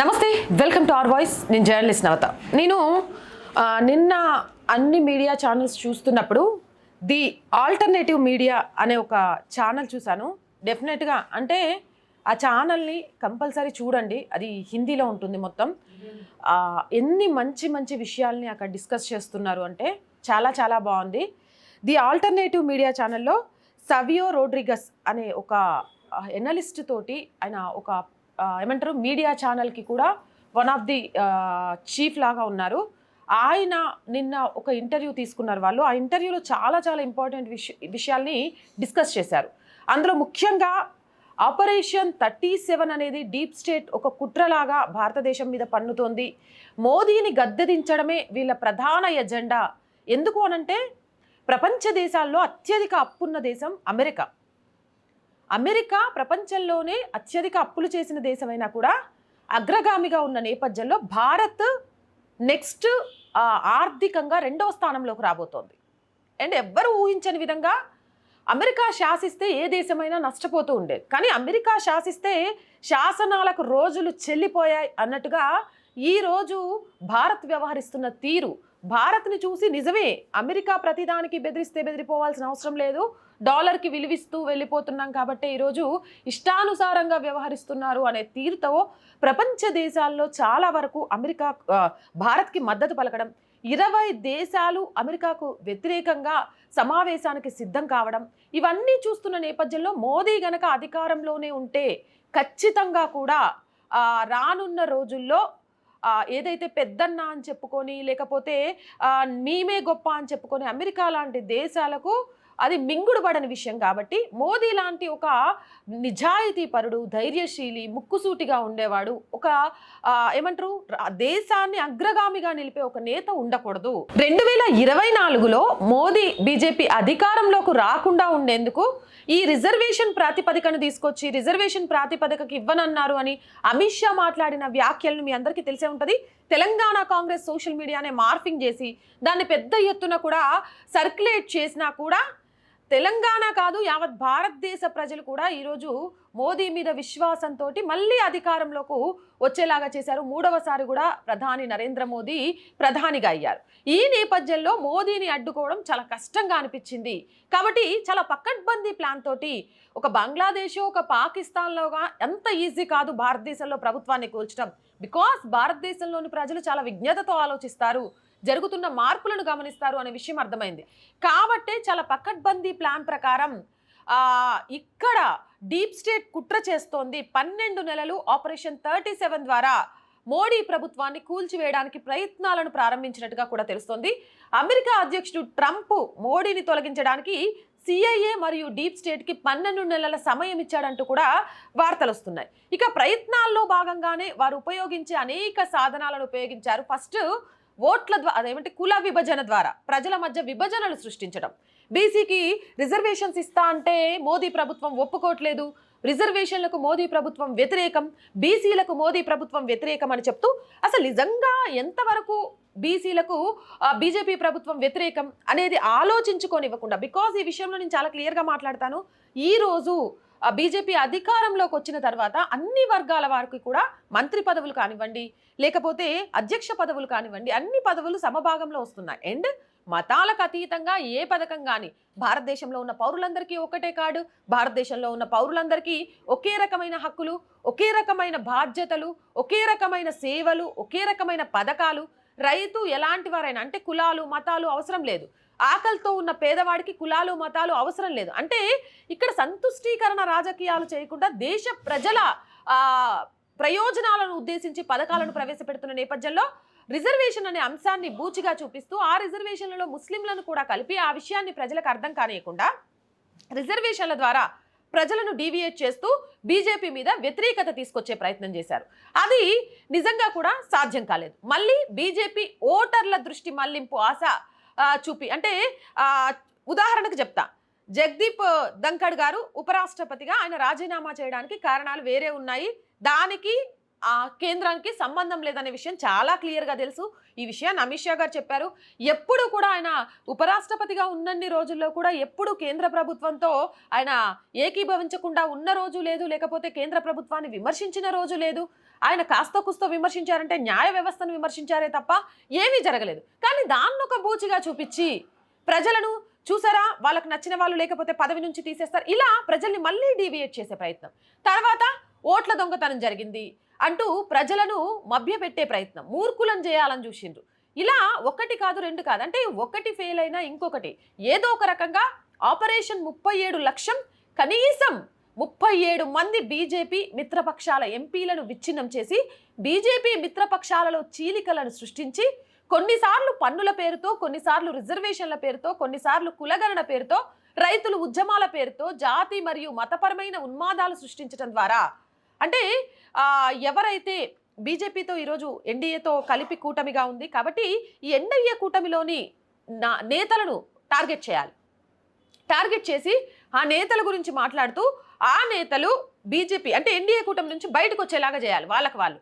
నమస్తే welcome to R voice. నేను journalist Navatha. నేను నిన్న అన్ని మీడియా ఛానల్స్ చూస్తున్నప్పుడు ది ఆల్టర్నేటివ్ మీడియా అనే ఒక ఛానల్ చూశాను. డెఫినెట్గా అంటే ఆ ఛానల్ని కంపల్సరీ చూడండి. అది హిందీలో ఉంటుంది మొత్తం. ఎన్ని మంచి మంచి విషయాల్ని అక్కడ డిస్కస్ చేస్తున్నారు అంటే చాలా చాలా బాగుంది. ది ఆల్టర్నేటివ్ మీడియా ఛానల్లో సవియో రోడ్రిగస్ అనే ఒక ఎనలిస్ట్ తోటి ఆయన ఒక ఏమంటారు? మీడియా ఛానల్కి కూడా వన్ ఆఫ్ ది చీఫ్ లాగా ఉన్నారు. ఆయన నిన్న ఒక ఇంటర్వ్యూ తీసుకున్నారు వాళ్ళు. ఆ ఇంటర్వ్యూలో చాలా చాలా ఇంపార్టెంట్ విష విషయాల్ని డిస్కస్ చేశారు. అందులో ముఖ్యంగా ఆపరేషన్ థర్టీ సెవెన్ అనేది డీప్ స్టేట్ ఒక కుట్రలాగా భారతదేశం మీద పన్నుతోంది. మోదీని గద్దెదించడమే వీళ్ళ ప్రధాన ఎజెండా. ఎందుకు అనంటే ప్రపంచ దేశాల్లో అత్యధిక అప్పున్న దేశం అమెరికా. అమెరికా ప్రపంచంలోనే అత్యధిక అప్పులు చేసిన దేశమైనా కూడా అగ్రగామిగా ఉన్న నేపథ్యంలో భారత్ నెక్స్ట్ ఆర్థికంగా రెండవ స్థానంలోకి రాబోతోంది. అండ్ ఎవ్వరు ఊహించని విధంగా అమెరికా శాసిస్తే ఏ దేశమైనా నష్టపోతూ ఉండేది. కానీ అమెరికా శాసిస్తే శాసనాలకు రోజులు చెల్లిపోయాయి అన్నట్టుగా ఈరోజు భారత్ వ్యవహరిస్తున్న తీరు. భారత్ని చూసి నిజమే అమెరికా ప్రతిదానికి బెదిరిస్తే బెదిరిపోవాల్సిన అవసరం లేదు. డాలర్కి విలువిస్తూ వెళ్ళిపోతున్నాం కాబట్టి ఈరోజు ఇష్టానుసారంగా వ్యవహరిస్తున్నారు అనే తీరుతో ప్రపంచ దేశాల్లో చాలా వరకు అమెరికా భారత్కి మద్దతు పలకడం ఇరవై దేశాలు అమెరికాకు వ్యతిరేకంగా సమావేశానికి సిద్ధం కావడం ఇవన్నీ చూస్తున్న నేపథ్యంలో మోదీ గనక అధికారంలోనే ఉంటే ఖచ్చితంగా కూడా రానున్న రోజుల్లో ఏదైతే పెద్దన్న అని చెప్పుకొని లేకపోతే మేమే గొప్ప అని చెప్పుకొని అమెరికా లాంటి దేశాలకు అది మింగుడు పడని విషయం కాబట్టి మోదీ లాంటి ఒక నిజాయితీ పరుడు ధైర్యశీలి ముక్కుసూటిగా ఉండేవాడు ఒక ఏమంటారు దేశాన్ని అగ్రగామిగా నిలిపే ఒక నేత ఉండకూడదు. రెండు వేల ఇరవై నాలుగులో మోదీ బీజేపీ అధికారంలోకి రాకుండా ఉండేందుకు ఈ రిజర్వేషన్ ప్రాతిపదికను తీసుకొచ్చి రిజర్వేషన్ ప్రాతిపదికకి ఇవ్వనన్నారు అని అమిత్ షా మాట్లాడిన వ్యాఖ్యలను మీ అందరికీ తెలిసే ఉంటుంది. తెలంగాణ కాంగ్రెస్ సోషల్ మీడియానే మార్ఫింగ్ చేసి దాన్ని పెద్ద ఎత్తున కూడా సర్క్యులేట్ చేసినా కూడా తెలంగాణ కాదు యావత్ భారతదేశ ప్రజలు కూడా ఈరోజు మోదీ మీద విశ్వాసంతో మళ్ళీ అధికారంలోకి వచ్చేలాగా చేశారు. మూడవసారి కూడా ప్రధాని నరేంద్ర మోదీ ప్రధానిగా అయ్యారు. ఈ నేపథ్యంలో మోదీని అడ్డుకోవడం చాలా కష్టంగా అనిపించింది. కాబట్టి చాలా పకడ్బందీ ప్లాన్ తోటి ఒక బంగ్లాదేశ్ ఒక పాకిస్తాన్లోగా ఎంత ఈజీ కాదు భారతదేశంలో ప్రభుత్వాన్ని కూల్చడం బికాస్ భారతదేశంలోని ప్రజలు చాలా విజ్ఞతతో ఆలోచిస్తారు. జరుగుతున్న మార్పులను గమనిస్తారు అనే విషయం అర్థమైంది. కాబట్టే చాలా పకడ్బందీ ప్లాన్ ప్రకారం ఇక్కడ డీప్ స్టేట్ కుట్ర చేస్తోంది. పన్నెండు నెలలు ఆపరేషన్ థర్టీ సెవెన్ ద్వారా మోడీ ప్రభుత్వాన్ని కూల్చివేయడానికి ప్రయత్నాలను ప్రారంభించినట్టుగా కూడా తెలుస్తోంది. అమెరికా అధ్యక్షుడు ట్రంప్ మోడీని తొలగించడానికి సిఐఏ మరియు డీప్ స్టేట్కి పన్నెండు నెలల సమయం ఇచ్చాడంటూ కూడా వార్తలు వస్తున్నాయి. ఇక ప్రయత్నాల్లో భాగంగానే వారు ఉపయోగించే అనేక సాధనాలను ఉపయోగించారు. ఫస్ట్ ఓట్ల ద్వారా అదేమంటే కుల విభజన ద్వారా ప్రజల మధ్య విభజనలు సృష్టించడం. బీసీకి రిజర్వేషన్స్ ఇస్తా అంటే మోదీ ప్రభుత్వం ఒప్పుకోవట్లేదు. రిజర్వేషన్లకు మోదీ ప్రభుత్వం వ్యతిరేకం బీసీలకు మోదీ ప్రభుత్వం వ్యతిరేకం అని చెప్తూ అసలు నిజంగా ఎంతవరకు బీసీలకు బీజేపీ ప్రభుత్వం వ్యతిరేకం అనేది ఆలోచించుకోనివ్వకుండా బికాజ్ ఈ విషయంలో నేను చాలా క్లియర్గా మాట్లాడతాను. ఈరోజు బీజేపీ అధికారంలోకి వచ్చిన తర్వాత అన్ని వర్గాల వారికి కూడా మంత్రి పదవులు కానివ్వండి లేకపోతే అధ్యక్ష పదవులు కానివ్వండి అన్ని పదవులు సమభాగంలో వస్తున్నాయి. అండ్ మతాలకు అతీతంగా ఏ పథకం కానీ భారతదేశంలో ఉన్న పౌరులందరికీ ఒకటే కాడు. భారతదేశంలో ఉన్న పౌరులందరికీ ఒకే రకమైన హక్కులు ఒకే రకమైన బాధ్యతలు ఒకే రకమైన సేవలు ఒకే రకమైన పథకాలు. రైతు ఎలాంటి వారైనా అంటే కులాలు మతాలు అవసరం లేదు. ఆకలితో ఉన్న పేదవాడికి కులాలు మతాలు అవసరం లేదు. అంటే ఇక్కడ సంతుష్టీకరణ రాజకీయాలు చేయకుండా దేశ ప్రజల ప్రయోజనాలను ఉద్దేశించి పథకాలను ప్రవేశపెడుతున్న నేపథ్యంలో రిజర్వేషన్ అనే అంశాన్ని బూచిగా చూపిస్తూ ఆ రిజర్వేషన్లలో ముస్లింలను కూడా కలిపి ఆ విషయాన్ని ప్రజలకు అర్థం కానియకుండా రిజర్వేషన్ల ద్వారా ప్రజలను డీవియేట్ చేస్తూ బీజేపీ మీద వ్యతిరేకత తీసుకొచ్చే ప్రయత్నం చేశారు. అది నిజంగా కూడా సాధ్యం కాలేదు. మళ్ళీ బీజేపీ ఓటర్ల దృష్టి మళ్ళింపు ఆశ చూపి. అంటే ఉదాహరణకు చెప్తా. జగదీప్ ధంకడ్ గారు ఉపరాష్ట్రపతిగా ఆయన రాజీనామా చేయడానికి కారణాలు వేరే ఉన్నాయి. దానికి ఆ కేంద్రానికి సంబంధం లేదనే విషయం చాలా క్లియర్గా తెలుసు. ఈ విషయాన్ని అమిత్ షా గారు చెప్పారు. ఎప్పుడు కూడా ఆయన ఉపరాష్ట్రపతిగా ఉన్నన్ని రోజుల్లో కూడా ఎప్పుడు కేంద్ర ప్రభుత్వంతో ఆయన ఏకీభవించకుండా ఉన్న రోజు లేదు. లేకపోతే కేంద్ర ప్రభుత్వాన్ని విమర్శించిన రోజు లేదు. ఆయన కాస్త కుస్తో విమర్శించారంటే న్యాయ వ్యవస్థను విమర్శించారే తప్ప ఏమీ జరగలేదు. కానీ దాన్ని ఒక బూచిగా చూపించి ప్రజలను చూసారా? వాళ్ళకు నచ్చిన వాళ్ళు లేకపోతే పదవి నుంచి తీసేస్తారు. ఇలా ప్రజల్ని మళ్ళీ డీవియేట్ చేసే ప్రయత్నం. తర్వాత ఓట్ల దొంగతనం జరిగింది అంటూ ప్రజలను మభ్యపెట్టే ప్రయత్నం. మూర్ఖులను చేయాలని చూసిండ్రు. ఇలా ఒకటి కాదు రెండు కాదు. అంటే ఒకటి ఫెయిల్ అయినా ఇంకొకటి. ఏదో ఒక రకంగా ఆపరేషన్ ముప్పై ఏడు లక్షం కనీసం ముప్పై ఏడు మంది బీజేపీ మిత్రపక్షాల ఎంపీలను విచ్ఛిన్నం చేసి బీజేపీ మిత్రపక్షాలలో చీలికలను సృష్టించి కొన్నిసార్లు పన్నుల పేరుతో కొన్నిసార్లు రిజర్వేషన్ల పేరుతో కొన్నిసార్లు కులగణన పేరుతో రైతులు ఉద్యమాల పేరుతో జాతి మరియు మతపరమైన ఉన్మాదాలు సృష్టించడం ద్వారా. అంటే ఎవరైతే బీజేపీతో ఈరోజు ఎన్డీఏతో కలిపి కూటమిగా ఉంది కాబట్టి ఈ ఎన్డీఏ కూటమిలోని నా నేతలను టార్గెట్ చేయాలి. టార్గెట్ చేసి ఆ నేతల గురించి మాట్లాడుతూ ఆ నేతలు బీజేపీ అంటే ఎన్డీఏ కూటమి నుంచి బయటకు వచ్చేలాగా చేయాలి వాళ్ళకి వాళ్ళు.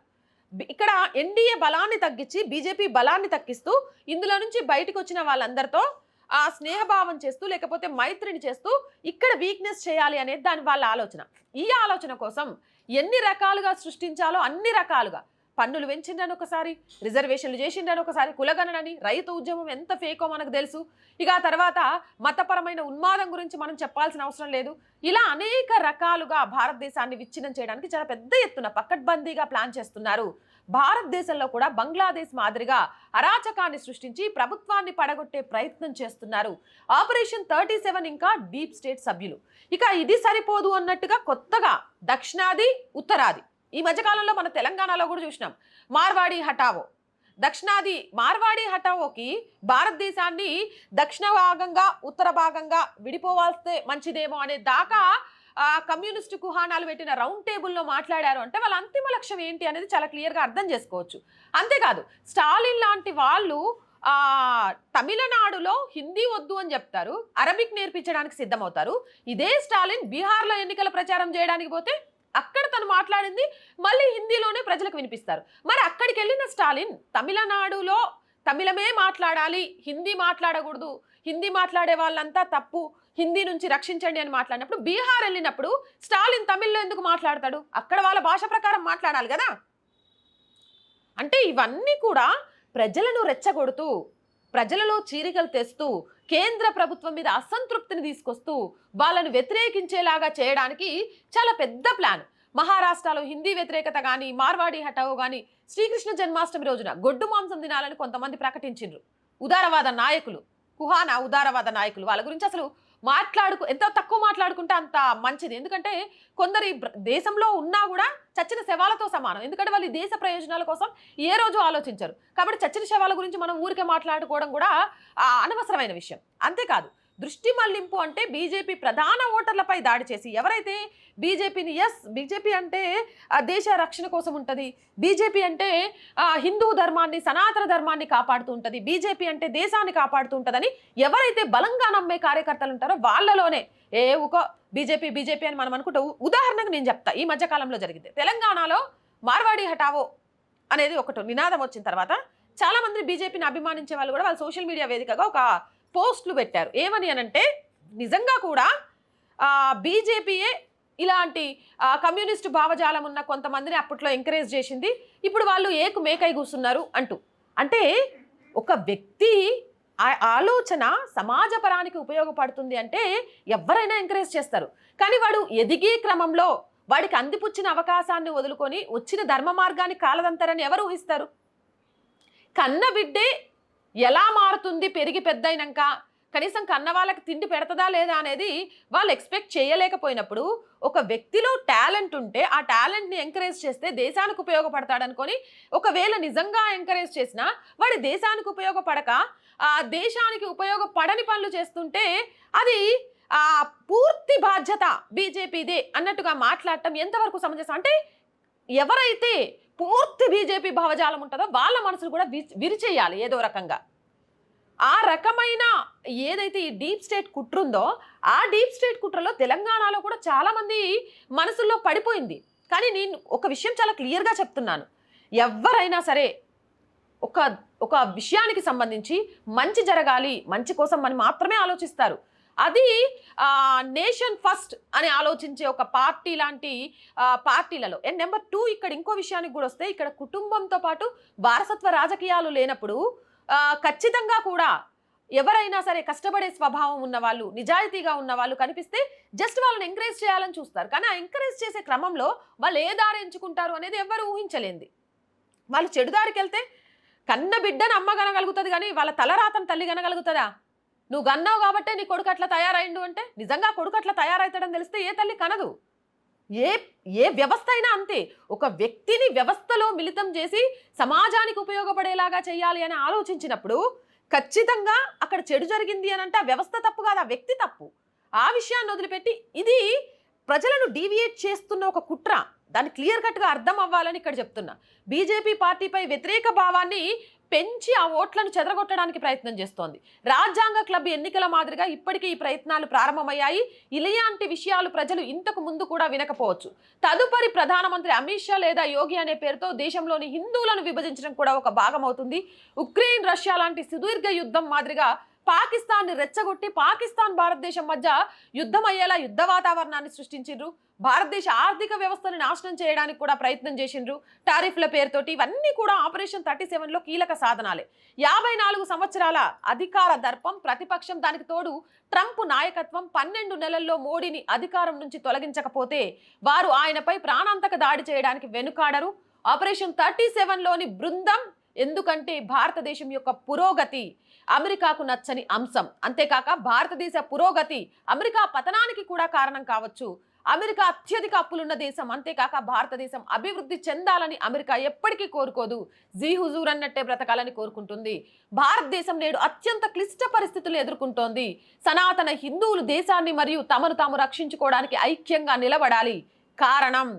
ఇక్కడ ఎన్డీఏ బలాన్ని తగ్గించి బీజేపీ బలాన్ని తగ్గిస్తూ ఇందులో నుంచి బయటకు వచ్చిన వాళ్ళందరితో ఆ స్నేహభావం చేస్తూ లేకపోతే మైత్రిని చేస్తూ ఇక్కడ వీక్నెస్ చేయాలి అనేది దాని వాళ్ళ ఆలోచన. ఈ ఆలోచన కోసం ఎన్ని రకాలుగా సృష్టించాలో అన్ని రకాలుగా పన్నులు పెంచిండని ఒకసారి రిజర్వేషన్లు చేసిండని ఒకసారి కులగణనని రైతు ఉద్యమం ఎంత ఫేకో మనకు తెలుసు. ఇక ఆ తర్వాత మతపరమైన ఉన్మాదం గురించి మనం చెప్పాల్సిన అవసరం లేదు. ఇలా అనేక రకాలుగా భారతదేశాన్ని విచ్ఛిన్నం చేయడానికి చాలా పెద్ద ఎత్తున పకడ్బందీగా ప్లాన్ చేస్తున్నారు. భారతదేశంలో కూడా బంగ్లాదేశ్ మాదిరిగా అరాచకాన్ని సృష్టించి ప్రభుత్వాన్ని పడగొట్టే ప్రయత్నం చేస్తున్నారు. ఆపరేషన్ థర్టీ సెవెన్ ఇంకా డీప్ స్టేట్ సభ్యులు. ఇక ఇది సరిపోదు అన్నట్టుగా కొత్తగా దక్షిణాది ఉత్తరాది ఈ మధ్యకాలంలో మన తెలంగాణలో కూడా చూసినాం. మార్వాడి హఠావో. దక్షిణాది మార్వాడి హఠావోకి భారతదేశాన్ని దక్షిణ భాగంగా ఉత్తర భాగంగా విడిపోవాల్స్తే మంచిదేమో అనే దాకా కమ్యూనిస్ట్ కమ్యూనిస్టు కుహానాలు పెట్టిన రౌండ్ టేబుల్లో మాట్లాడారు అంటే వాళ్ళ అంతిమ లక్ష్యం ఏంటి అనేది చాలా క్లియర్గా అర్థం చేసుకోవచ్చు. అంతేకాదు స్టాలిన్ లాంటి వాళ్ళు తమిళనాడులో హిందీ వద్దు అని చెప్తారు అరబిక్ నేర్పించడానికి సిద్ధమవుతారు. ఇదే స్టాలిన్ బీహార్లో ఎన్నికల ప్రచారం చేయడానికి పోతే అక్కడ తను మాట్లాడింది మళ్ళీ హిందీలోనే ప్రజలకు వినిపిస్తారు. మరి అక్కడికి వెళ్ళిన స్టాలిన్ తమిళనాడులో తమిళమే మాట్లాడాలి హిందీ మాట్లాడకూడదు హిందీ మాట్లాడే వాళ్ళంతా తప్పు హిందీ నుంచి రక్షించండి అని మాట్లాడినప్పుడు బీహార్ వెళ్ళినప్పుడు స్టాలిన్ తమిళ్ళో ఎందుకు మాట్లాడతాడు? అక్కడ వాళ్ళ భాష ప్రకారం మాట్లాడాలి కదా? అంటే ఇవన్నీ కూడా ప్రజలను రెచ్చగొడుతూ ప్రజలలో చీరికలు తెస్తూ కేంద్ర ప్రభుత్వం మీద అసంతృప్తిని తీసుకొస్తూ వాళ్ళను వ్యతిరేకించేలాగా చేయడానికి చాలా పెద్ద ప్లాన్. మహారాష్ట్రలో హిందీ వ్యతిరేకత కానీ మార్వాడి హఠావో కానీ శ్రీకృష్ణ జన్మాష్టమి రోజున గొడ్డు మాంసం తినాలని కొంతమంది ప్రకటించిండ్రు. ఉదారవాద నాయకులు. కుహానా ఉదారవాద నాయకులు. వాళ్ళ గురించి అసలు మాట్లాడుకు ఎంత తక్కువ మాట్లాడుకుంటే అంత మంచిది. ఎందుకంటే కొందరి దేశంలో ఉన్నా కూడా చచ్చిన శవాలతో సమానం. ఎందుకంటే వాళ్ళు దేశ ప్రయోజనాల కోసం ఏ రోజు ఆలోచించరు. కాబట్టి చచ్చిన శవాల గురించి మనం ఊరికే మాట్లాడుకోవడం కూడా అనవసరమైన విషయం. అంతేకాదు దృష్టి మళ్ళింపు అంటే బీజేపీ ప్రధాన ఓటర్లపై దాడి చేసి ఎవరైతే బీజేపీని ఎస్ బీజేపీ అంటే ఆ, దేశ రక్షణ కోసం ఉంటుంది. బీజేపీ అంటే హిందూ ధర్మాన్ని సనాతన ధర్మాన్ని కాపాడుతూ ఉంటుంది. బీజేపీ అంటే దేశాన్ని కాపాడుతూ ఉంటుందని ఎవరైతే బలంగా నమ్మే కార్యకర్తలు ఉంటారో వాళ్ళలోనే ఏ ఒక బీజేపీ బీజేపీ అని మనం అనుకుంటూ ఉదాహరణకు నేను చెప్తా. ఈ మధ్యకాలంలో జరిగింది. తెలంగాణలో మార్వాడి హటావో అనేది ఒకటి నినాదం వచ్చిన తర్వాత చాలా మంది బీజేపీని అభిమానించే వాళ్ళు కూడా వాళ్ళు సోషల్ మీడియా వేదికగా ఒక పోస్టులు పెట్టారు. ఏమని అనంటే నిజంగా కూడా బీజేపీయే ఇలాంటి కమ్యూనిస్టు భావజాలం ఉన్న కొంతమందిని అప్పట్లో ఎంకరేజ్ చేసింది. ఇప్పుడు వాళ్ళు ఏకు మేకై కూస్తున్నారు అంటూ. అంటే ఒక వ్యక్తి ఆ- ఆలోచన సమాజపరానికి ఉపయోగపడుతుంది అంటే ఎవరైనా ఎంకరేజ్ చేస్తారు. కానీ వాడు ఎదిగే క్రమంలో వాడికి అందిపుచ్చిన అవకాశాన్ని వదులుకొని వచ్చిన ధర్మ మార్గాన్ని కాలదంతారని ఎవరు ఊహిస్తారు? కన్న బిడ్డే ఎలా మారుతుంది? పెరిగి పెద్దయినాక కనీసం కన్న వాళ్ళకి తిండి పెడతదా లేదా అనేది వాళ్ళు ఎక్స్పెక్ట్ చేయలేకపోయినప్పుడు ఒక వ్యక్తిలో టాలెంట్ ఉంటే ఆ టాలెంట్ని ఎంకరేజ్ చేస్తే దేశానికి ఉపయోగపడతాడనుకొని ఒకవేళ నిజంగా ఎంకరేజ్ చేసినా వాడి దేశానికి ఉపయోగపడక ఆ దేశానికి ఉపయోగపడని పనులు చేస్తుంటే అది ఆ పూర్తి బాధ్యత బీజేపీదే అన్నట్టుగా మాట్లాడటం ఎంతవరకు సమంజసం? అంటే ఎవరైతే పూర్తి బీజేపీ భావజాలం ఉంటుందో వాళ్ళ మనసులు కూడా విరిచేయాలి ఏదో రకంగా. ఆ రకమైన ఏదైతే ఈ డీప్ స్టేట్ కుట్రుందో ఆ డీప్ స్టేట్ కుట్రలో తెలంగాణలో కూడా చాలామంది మనసుల్లో పడిపోయింది. కానీ నేను ఒక విషయం చాలా క్లియర్గా చెప్తున్నాను. ఎవరైనా సరే ఒక ఒక విషయానికి సంబంధించి మంచి జరగాలి మంచి కోసం మనం మాత్రమే ఆలోచిస్తారు. అది నేషన్ ఫస్ట్ అని ఆలోచించే ఒక పార్టీ లాంటి పార్టీలలో. అండ్ నెంబర్ టూ ఇక్కడ ఇంకో విషయానికి కూడా వస్తే ఇక్కడ కుటుంబంతో పాటు వారసత్వ రాజకీయాలు లేనప్పుడు ఖచ్చితంగా కూడా ఎవరైనా సరే కష్టపడే స్వభావం ఉన్న వాళ్ళు నిజాయితీగా ఉన్న వాళ్ళు కనిపిస్తే జస్ట్ వాళ్ళని ఎంకరేజ్ చేయాలని చూస్తారు. కానీ ఆ ఎంకరేజ్ చేసే క్రమంలో వాళ్ళు ఏ దారి ఎంచుకుంటారు అనేది ఎవరు ఊహించలేంది. వాళ్ళు చెడు దారికి వెళ్తే కన్న బిడ్డను అమ్మ కనగలుగుతుంది కానీ వాళ్ళ తలరాతను తల్లి కనగలుగుతుందా? నువ్వు గన్నావు కాబట్టే నీ కొడుకు అట్లా తయారైండు అంటే నిజంగా కొడుకు అట్లా తయారవుతాడని తెలిస్తే ఏ తల్లి కనదు. ఏ ఏ వ్యవస్థ అయినా అంతే. ఒక వ్యక్తిని వ్యవస్థలో మిళితం చేసి సమాజానికి ఉపయోగపడేలాగా చేయాలి అని ఆలోచించినప్పుడు ఖచ్చితంగా అక్కడ చెడు జరిగింది అని అంటే ఆ వ్యవస్థ తప్పు కాదు ఆ వ్యక్తి తప్పు. ఆ విషయాన్ని వదిలిపెట్టి ఇది ప్రజలను డీవియేట్ చేస్తున్న ఒక కుట్ర. దాన్ని క్లియర్ కట్గా అర్థం అవ్వాలని ఇక్కడ చెప్తున్నా. బీజేపీ పార్టీపై వ్యతిరేక భావాన్ని పెంచి ఆ ఓట్లను చెదరగొట్టడానికి ప్రయత్నం చేస్తోంది. రాజ్యాంగ క్లబ్ ఎన్నికల మాదిరిగా ఇప్పటికీ ఈ ప్రయత్నాలు ప్రారంభమయ్యాయి. ఇలాంటి విషయాలు ప్రజలు ఇంతకు ముందు కూడా వినకపోవచ్చు. తదుపరి ప్రధానమంత్రి అమిత్ షా లేదా యోగి అనే పేరుతో దేశంలోని హిందువులను విభజించడం కూడా ఒక భాగం అవుతుంది. ఉక్రెయిన్ రష్యా లాంటి సుదీర్ఘ యుద్ధం మాదిరిగా పాకిస్తాన్ని రెచ్చగొట్టి పాకిస్తాన్ భారతదేశం మధ్య యుద్ధం అయ్యేలా యుద్ధ వాతావరణాన్ని సృష్టించిండ్రు. భారతదేశ ఆర్థిక వ్యవస్థను నాశనం చేయడానికి కూడా ప్రయత్నం చేసిండ్రు. టారిఫ్ల పేరుతోటి ఇవన్నీ కూడా ఆపరేషన్ థర్టీ సెవెన్లో కీలక సాధనాలే. యాభై నాలుగు సంవత్సరాల అధికార దర్పం ప్రతిపక్షం దానికి తోడు ట్రంప్ నాయకత్వం పన్నెండు నెలల్లో మోడీని అధికారం నుంచి తొలగించకపోతే వారు ఆయనపై ప్రాణాంతక దాడి చేయడానికి వెనుకాడరు. ఆపరేషన్ థర్టీ సెవెన్లోని బృందం ఎందుకంటే భారతదేశం యొక్క పురోగతి అమెరికాకు నచ్చని అంశం. అంతేకాక భారతదేశ పురోగతి అమెరికా పతనానికి కూడా కారణం కావచ్చు. అమెరికా అత్యధిక అప్పులున్న దేశం. అంతేకాక భారతదేశం అభివృద్ధి చెందాలని అమెరికా ఎప్పటికీ కోరుకోదు. జీ హుజూర్ అన్నట్టే బ్రతకాలని కోరుకుంటుంది. భారతదేశం నేడు అత్యంత క్లిష్ట పరిస్థితులు ఎదుర్కొంటోంది. సనాతన హిందువులు దేశాన్ని మరియు తమను తాము రక్షించుకోవడానికి ఐక్యంగా నిలబడాలి. కారణం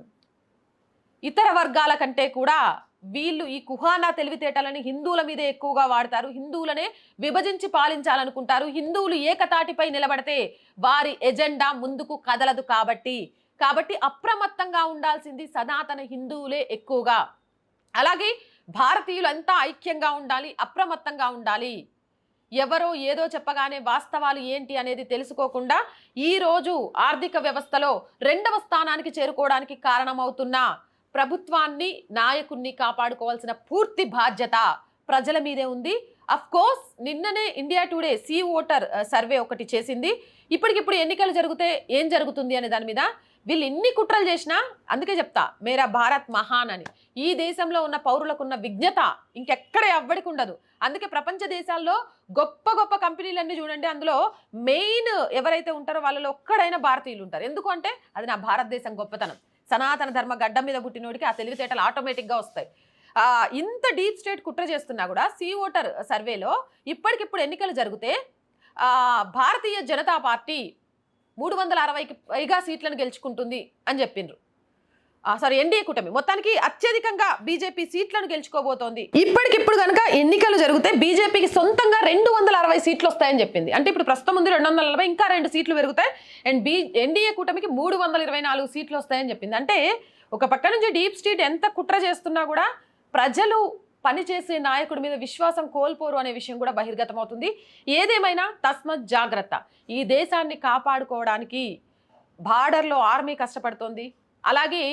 ఇతర వర్గాల కంటే కూడా వీళ్ళు ఈ కుహానా తెలివితేటలని హిందువుల మీదే ఎక్కువగా వాడతారు. హిందువులనే విభజించి పాలించాలనుకుంటారు. హిందువులు ఏకతాటిపై నిలబడితే వారి ఎజెండా ముందుకు కదలదు కాబట్టి. కాబట్టి అప్రమత్తంగా ఉండాల్సింది సనాతన హిందువులే ఎక్కువగా. అలాగే భారతీయులు అంతా ఐక్యంగా ఉండాలి అప్రమత్తంగా ఉండాలి. ఎవరో ఏదో చెప్పగానే వాస్తవాలు ఏంటి అనేది తెలుసుకోకుండా ఈ రోజు ఆర్థిక వ్యవస్థలో రెండవ స్థానానికి చేరుకోవడానికి కారణమవుతున్న ప్రభుత్వాన్ని నాయకుణ్ణి కాపాడుకోవాల్సిన పూర్తి బాధ్యత ప్రజల మీదే ఉంది. అఫ్ కోర్స్ నిన్ననే India Today C voter survey ఒకటి చేసింది. ఇప్పటికిప్పుడు ఎన్నికలు జరిగితే ఏం జరుగుతుంది అనే దాని మీద వీళ్ళు ఎన్ని కుట్రలు చేసినా అందుకే చెప్తా మేరా భారత్ మహాన్ అని. ఈ దేశంలో ఉన్న పౌరులకు ఉన్న విజ్ఞత ఇంకెక్కడ ఎవ్వడికి ఉండదు. అందుకే ప్రపంచ దేశాల్లో గొప్ప గొప్ప కంపెనీలన్నీ చూడండి అందులో మెయిన్ ఎవరైతే ఉంటారో వాళ్ళలో ఒక్కడైనా భారతీయులు ఉంటారు. ఎందుకు అంటే అది నా భారతదేశం గొప్పతనం. సనాతన ధర్మ గడ్డ మీద పుట్టినోడికి ఆ తెలివితేటలు ఆటోమేటిక్గా వస్తాయి. ఇంత డీప్ స్టేట్ కుట్ర చేస్తున్నా కూడా సీ ఓటర్ సర్వేలో ఇప్పటికిప్పుడు ఎన్నికలు జరిగితే భారతీయ జనతా పార్టీ మూడు వందల అరవైకి పైగా సీట్లను గెలుచుకుంటుంది అని చెప్పిండ్రు. సారీ ఎన్డీఏ కూటమి. మొత్తానికి అత్యధికంగా బీజేపీ సీట్లను గెలుచుకోబోతోంది. ఇప్పటికిప్పుడు కనుక ఎన్నికలు జరిగితే బీజేపీకి సొంతంగా రెండు వందల అరవై సీట్లు వస్తాయని చెప్పింది. అంటే ఇప్పుడు ప్రస్తుతం ఉంది రెండు వందల నలభై ఇంకా రెండు సీట్లు పెరుగుతాయి. అండ్ బీ ఎన్డీఏ కూటమికి మూడు వందల ఇరవై నాలుగు సీట్లు వస్తాయని చెప్పింది. అంటే ఒక పక్క నుంచి డీప్ స్టేట్ ఎంత కుట్ర చేస్తున్నా కూడా ప్రజలు పనిచేసే నాయకుడి మీద విశ్వాసం కోల్పోరు అనే విషయం కూడా బహిర్గతమవుతుంది. ఏదేమైనా తస్మత్ జాగ్రత్త. ఈ దేశాన్ని కాపాడుకోవడానికి బార్డర్లో ఆర్మీ కష్టపడుతోంది. అలాగే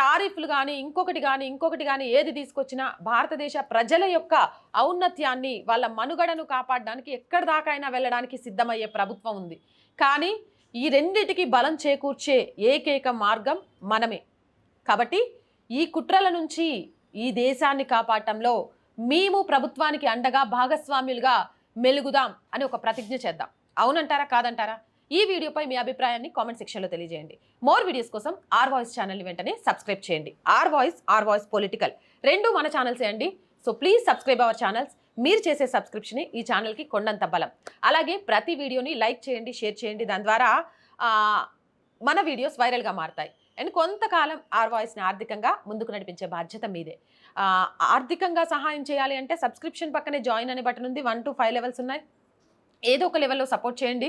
టారిఫ్లు కానీ ఇంకొకటి కానీ ఇంకొకటి కానీ ఏది తీసుకొచ్చినా భారతదేశ ప్రజల యొక్క ఔన్నత్యాన్ని వాళ్ళ మనుగడను కాపాడడానికి ఎక్కడి దాకైనా వెళ్ళడానికి సిద్ధమయ్యే ప్రభుత్వం ఉంది. కానీ ఈ రెండిటికి బలం చేకూర్చే ఏకైక మార్గం మనమే. కాబట్టి ఈ కుట్రల నుంచి ఈ దేశాన్ని కాపాడటంలో మేము ప్రభుత్వానికి అండగా భాగస్వామ్యులుగా మెలుగుదాం అని ఒక ప్రతిజ్ఞ చేద్దాం. అవునంటారా కాదంటారా? ఈ వీడియోపై మీ అభిప్రాయాన్ని కామెంట్ సెక్షన్లో తెలియజేయండి. మోర్ వీడియోస్ కోసం ఆర్ వాయిస్ ఛానల్ని వెంటనే సబ్స్క్రైబ్ చేయండి. R voice R voice political రెండు మన ఛానల్సే అండి. So please subscribe our channels. మీరు చేసే సబ్స్క్రిప్షన్ ఈ ఛానల్కి కొండంత బలం. అలాగే ప్రతి వీడియోని లైక్ చేయండి షేర్ చేయండి. దాని ద్వారా మన వీడియోస్ వైరల్గా మారుతాయి. అండ్ కొంతకాలం ఆర్ వాయిస్ని ఆర్థికంగా ముందుకు నడిపించే బాధ్యత మీదే. ఆర్థికంగా సహాయం చేయాలి అంటే సబ్స్క్రిప్షన్ పక్కనే జాయిన్ అనే బటన్ ఉంది. వన్ టు ఫైవ్ లెవెల్స్ ఉన్నాయి. ఏదో ఒక లెవెల్లో సపోర్ట్ చేయండి.